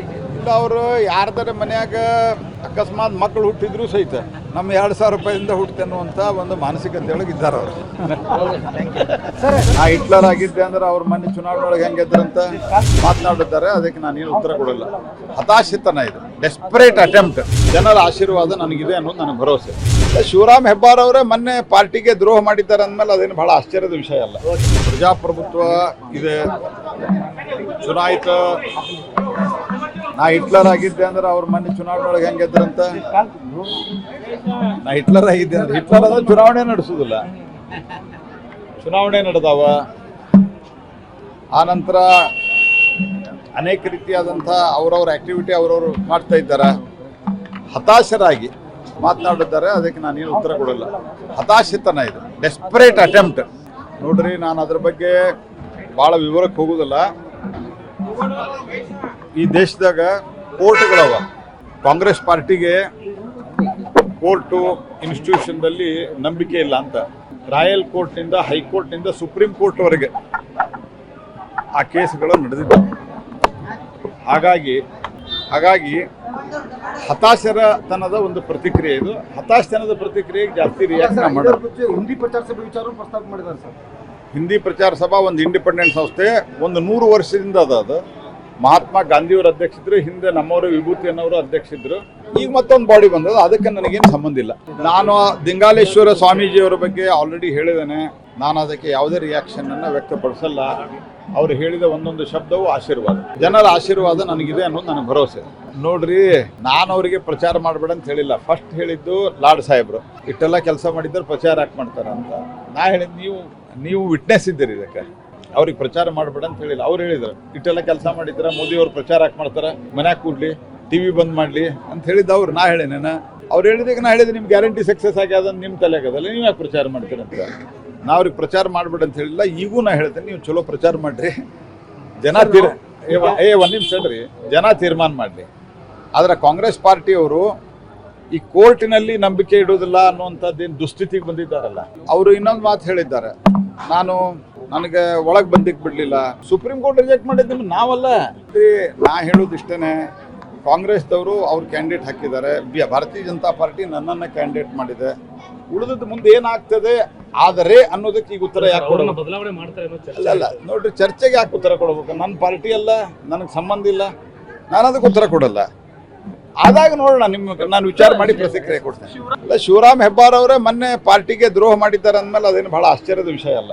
ಇಲ್ಲ ಅವರು ಯಾರ್ದಾರ ಮನ್ಯಾಗ ಅಕಸ್ಮಾತ್ ಮಕ್ಕಳು ಹುಟ್ಟಿದ್ರು ಸಹಿತ ನಮ್ಮ ಎರಡು ಸಾವಿರ ರೂಪಾಯಿಂದ ಅನ್ನುವಂಥ ಒಂದು ಮಾನಸಿಕತೆಯೊಳಗೆ ಇದ್ದಾರೆ ಅವರು. ನಾ ಹಿಟ್ಲರ್ ಆಗಿದ್ದೆ ಅಂದ್ರೆ ಅವ್ರ ಮನೆ ಚುನಾವಣೆ ಒಳಗೆ ಅಂತ ಮಾತನಾಡಿದ್ದಾರೆ ಅದಕ್ಕೆ ನಾನು ಏನು ಉತ್ತರ ಕೊಡಲ್ಲ. ಹತಾಶಿತನ ಇದು. ಡೆಸ್ಪರೇಟ್ ಅಟೆಂಪ್ಟ್ ಜನರ ಆಶೀರ್ವಾದ ನನಗಿದೆ ಅನ್ನೋದು ನನಗೆ ಭರವಸೆ. ಶಿವರಾಮ್ ಹೆಬ್ಬಾರ್ ಅವರೇ ಮೊನ್ನೆ ಪಾರ್ಟಿಗೆ ದ್ರೋಹ ಮಾಡಿದ್ದಾರೆ ಅಂದಮೇಲೆ ಅದೇನು ಬಹಳ ಆಶ್ಚರ್ಯದ ವಿಷಯ ಅಲ್ಲ. ಪ್ರಜಾಪ್ರಭುತ್ವ ಇದೆ. ಚುನಾಯಿತ ನಾ ಹಿಟ್ಲರ್ ಆಗಿದ್ದೆ ಅಂದ್ರೆ ಅವ್ರ ಮನೆ ಚುನಾವಣೆ ಒಳಗೆ ಹೆಂಗಿದ್ರಂತ ನಾ ಹಿಟ್ಲರ್ ಆಗಿದ್ದೆ ಅಂದ್ರೆ ಹಿಟ್ಲರ್ ಅಂದ್ರೆ ಚುನಾವಣೆ ನಡೆಸುದಿಲ್ಲ. ಚುನಾವಣೆ ನಡೆದಾವ. ಆನಂತರ ಅನೇಕ ರೀತಿಯಾದಂಥ ಅವ್ರವ್ರ ಆಕ್ಟಿವಿಟಿ ಅವ್ರವ್ರು ಮಾಡ್ತಾ ಇದ್ದಾರೆ. ಹತಾಶರಾಗಿ ಮಾತನಾಡಿದ್ದಾರೆ. ಅದಕ್ಕೆ ನಾನೇನು ಉತ್ತರ ಕೊಡಲ್ಲ. ಹತಾಶಿತನ ಇದು. ಡೆಸ್ಪರೇಟ್ ಅಟೆಂಪ್ಟ್ ನೋಡ್ರಿ, ನಾನು ಅದ್ರ ಬಗ್ಗೆ ಭಾಳ ವಿವರಕ್ಕೆ ಹೋಗುದಿಲ್ಲ. ಈ ದೇಶದಾಗ ಕೋರ್ಟ್ಗಳವ. ಕಾಂಗ್ರೆಸ್ ಪಾರ್ಟಿಗೆ ಕೋರ್ಟು ಇನ್ಸ್ಟಿಟ್ಯೂಷನ್ದಲ್ಲಿ ನಂಬಿಕೆ ಇಲ್ಲ ಅಂತ. ರಾಯಲ್ ಕೋರ್ಟ್ನಿಂದ ಹೈಕೋರ್ಟ್ನಿಂದ ಸುಪ್ರೀಂ ಕೋರ್ಟ್ವರೆಗೆ ಆ ಕೇಸ್ಗಳು ನಡೆದಿದ್ದವು ಹಾಗಾಗಿ ಹಾಗಾಗಿ ಹತಾಶರತನದ ಒಂದು ಪ್ರತಿಕ್ರಿಯೆ ಇದು. ಹತಾಶತನದ ಪ್ರತಿಕ್ರಿಯೆಗೆ ಜಾಸ್ತಿ ರಿಯಾಕ್ಷನ್ ಮಾಡೋದು ಪ್ರಚಾರ ಸಭೆ ವಿಚಾರ ಪ್ರಸ್ತಾಪ ಮಾಡಿದ್ದಾರೆ ಸರ್. ಹಿಂದಿ ಪ್ರಚಾರ ಸಭಾ ಒಂದು ಇಂಡಿಪೆಂಡೆಂಟ್ ಸಂಸ್ಥೆ. ಒಂದು ನೂರು ವರ್ಷದಿಂದ ಅದ ಅದು. ಮಹಾತ್ಮ ಗಾಂಧಿಯವರು ಅಧ್ಯಕ್ಷಿದ್ರು ಹಿಂದೆ ನಮ್ಮವರು ವಿಭೂತಿ ಅನ್ನೋರು ಅಧ್ಯಕ್ಷಿದ್ರು ಈಗ ಮತ್ತೊಂದು ಬಾಡಿ ಬಂದದ ಅದಕ್ಕೆ ನನಗೇನು ಸಂಬಂಧ ಇಲ್ಲ. ನಾನು ದಿಂಗಾಲೇಶ್ವರ ಸ್ವಾಮೀಜಿಯವರ ಬಗ್ಗೆ ಆಲ್ರೆಡಿ ಹೇಳಿದ್ದೇನೆ. ನಾನು ಅದಕ್ಕೆ ಯಾವುದೇ ರಿಯಾಕ್ಷನ್ ಅನ್ನ ವ್ಯಕ್ತಪಡಿಸಲ್ಲ. ಅವ್ರು ಹೇಳಿದ ಒಂದೊಂದು ಶಬ್ದವು ಆಶೀರ್ವಾದ. ಜನರ ಆಶೀರ್ವಾದ ನನಗಿದೆ ಅನ್ನೋದು ನನಗೆ ಭರವಸೆ. ನೋಡ್ರಿ, ನಾನು ಅವರಿಗೆ ಪ್ರಚಾರ ಮಾಡಬೇಡ ಅಂತ ಹೇಳಿಲ್ಲ. ಫಸ್ಟ್ ಹೇಳಿದ್ದು ಲಾಡ್ ಸಾಹೇಬ್ರು. ಇಷ್ಟೆಲ್ಲ ಕೆಲಸ ಮಾಡಿದ್ರೆ ಪ್ರಚಾರ ಯಾಕೆ ಮಾಡ್ತಾರೆ ಅಂತ ನಾ ಹೇಳಿದ್ ನೀವು ನೀವು ವಿಟ್ನೆಸ್ ಇದ್ದೀರಿ ಇದಕ್ಕೆ. ಅವ್ರಿಗೆ ಪ್ರಚಾರ ಮಾಡಬೇಡ ಅಂತ ಹೇಳಿಲ್ಲ. ಅವ್ರು ಹೇಳಿದ್ರು. ಇಷ್ಟೆಲ್ಲ ಕೆಲಸ ಮಾಡಿದ್ರ ಮೋದಿ ಅವ್ರು ಪ್ರಚಾರ ಹಾಕಿ ಮಾಡ್ತಾರ? ಮನ್ಯಾಗ ಕೂಡ್ಲಿ ಟಿವಿ ಬಂದ್ ಮಾಡ್ಲಿ ಅಂತ ಹೇಳಿದ್ದು ಅವ್ರು. ನಾ ಹೇಳಿನೇನ ಅವ್ರು ಹೇಳಿದಾಗ ನಾ ಹೇಳಿದ್ರೆ ನಿಮ್ಗೆ ಗ್ಯಾರಂಟಿ ಸಕ್ಸಸ್ ಆಗ್ಯದ ನಿಮ್ಮ ತಲೆ ಆಗದಲ್ಲ ನೀವು ಯಾಕೆ ಪ್ರಚಾರ ಮಾಡ್ತೀರಂತ ನಾ ಅವ್ರಿಗೆ ಪ್ರಚಾರ ಮಾಡ್ಬೇಡ ಅಂತ ಹೇಳಿಲ್ಲ. ಈಗೂ ನಾ ಹೇಳ್ತೇನೆ ನೀವು ಚಲೋ ಪ್ರಚಾರ ಮಾಡ್ರಿ. ಜನ ತೀರ್ ಏ ವ- ಏ ಒಂದು ನಿಮಿಷ ಹೇಳ್ರಿ. ಜನ ತೀರ್ಮಾನ ಮಾಡಲಿ. ಆದ್ರೆ ಕಾಂಗ್ರೆಸ್ ಪಾರ್ಟಿಯವರು ಈ ಕೋರ್ಟಿನಲ್ಲಿ ನಂಬಿಕೆ ಇಡೋದಿಲ್ಲ ಅನ್ನುವಂಥದ್ದೇನು ದುಸ್ಥಿತಿಗೆ ಬಂದಿದ್ದಾರಲ್ಲ. ಅವರು ಇನ್ನೊಂದು ಮಾತು ಹೇಳಿದ್ದಾರೆ. ನಾನು ನನಗೆ ಒಳಗೆ ಬಂದಿಕ್ ಬಿಡಲಿಲ್ಲ. ಸುಪ್ರೀಂ ಕೋರ್ಟ್ ರಿಜೆಕ್ಟ್ ಮಾಡಿದ್ದು ನಾವಲ್ಲ. ನಾ ಹೇಳೋದು ಇಷ್ಟೇ ಕಾಂಗ್ರೆಸ್ದವರು ಅವ್ರ ಕ್ಯಾಂಡಿಡೇಟ್ ಹಾಕಿದ್ದಾರೆ. ಭಾರತೀಯ ಜನತಾ ಪಾರ್ಟಿ ನನ್ನನ್ನು ಕ್ಯಾಂಡಿಡೇಟ್ ಮಾಡಿದೆ. ಉಳಿದದ್ದು ಮುಂದೆ ಏನಾಗ್ತದೆ ಆದರೆ ಅನ್ನೋದಕ್ಕೆ ಈಗ ಉತ್ತರ ಯಾಕೆ ಕೊಡೋದು? ಬದಲಾವಣೆ ಮಾಡ್ತಾರೆ ಅನ್ನೋ ಚರ್ಚೆ. ಅಲ್ಲ ಅಲ್ಲ ನೋಡ್ರಿ ಚರ್ಚೆಗೆ ಯಾಕೆ ಉತ್ತರ ಕೊಡ್ಬೇಕು? ನನ್ನ ಪಾರ್ಟಿ ಅಲ್ಲ ನನಗೆ ಸಂಬಂಧ ಇಲ್ಲ. ನಾನು ಅದಕ್ಕೆ ಉತ್ತರ ಕೊಡಲ್ಲ. ಆದಾಗ ನೋಡೋಣ ನಿಮ್ಮ ನಾನು ವಿಚಾರ ಮಾಡಿ ಪ್ರತಿಕ್ರಿಯೆ ಕೊಡ್ತೇನೆ. ಅಲ್ಲ ಶಿವರಾಮ್ ಹೆಬ್ಬಾರ್ ಅವರೇ ಮೊನ್ನೆ ಪಾರ್ಟಿಗೆ ದ್ರೋಹ ಮಾಡಿದ್ದಾರೆ ಅಂದಮೇಲೆ ಅದೇನು ಬಹಳ ಆಶ್ಚರ್ಯದ ವಿಷಯ ಅಲ್ಲ.